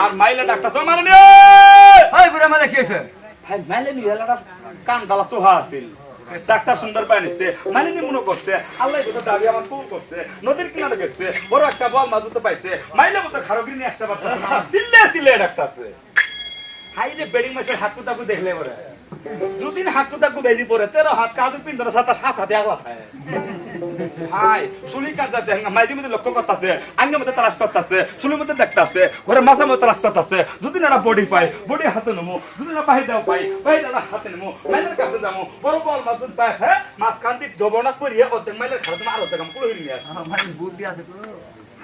আর মাইলে ডাক্তার মারে মালে কি ভাই মাইলে কান গালা সোহা আছিল ডাক্তার সুন্দর পায় নিচ্ছে মাইলে নি করছে আল্লাহ তো দাবি আমার ফুল করছে নদীর কিনারে গেছে বড় একটা বল মাদুতে পাইছে মাইলে মতো খারগিরি নিয়ে আসতে পারছে সিল্লে ডাক্তারছে হাই বেডিং মাসের হাত দেখলে দুদিন হাত কুতাকু বেজি পরে, তেরো হাত কাজু পিন্দর সাথে সাত হাতে আগলা যাতে মাঝে মধ্যে লক্ষ্য করতেছে আঙ্গের মধ্যে তালাশ করতেছে মধ্যে দেখতেছে, ঘরে মাঝে মধ্যে তালাশ করতেছে যদি না বডি পাই বডি হাতে নেব যদি না বাহির দেওয়া পাই বাহির দেওয়া হাতে নেব মাইলের কাছে যাব বড় বল মাছ পাই হ্যাঁ মাছ কান্তি জবনা করিয়ে অর্ধেক মাইলের খাতে আর অর্ধেক আমি কুলো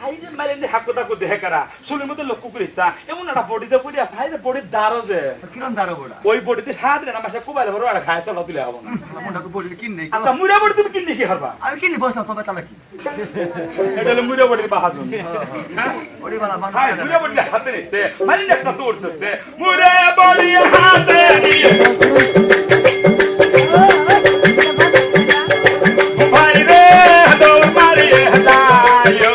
হাইরে মাইলে নি হাকু তাকু দেহে কারা। শুলির মধ্যে লক্ষ্য করিছা এমন একটা বডিতে পড়ি আছে হাইরে বডির দারো যে। কিরম দাঁড়ো বুড়া? ওই বডিতে সাত দিন আমার সাথে কুবাইলে বড় আর খায় চলো তুলে হব না মনটাকে বলি কিন নেই? আচ্ছা মুড়া বডি তুমি কিনতে কি হারবা আমি কিনি বসতাম তবে তাহলে কি? এটা হলো মুড়া বডির বাহাদুর। হ্যাঁ? ওরে বালা মানুষ হাই মুড়ে বড়ি হাতে নিচ্ছে মানে একটা তোর চলছে। মুড়ে বড়ি হাতে নিয়ে ভাই রে দৌড় মারিয়ে দায়ো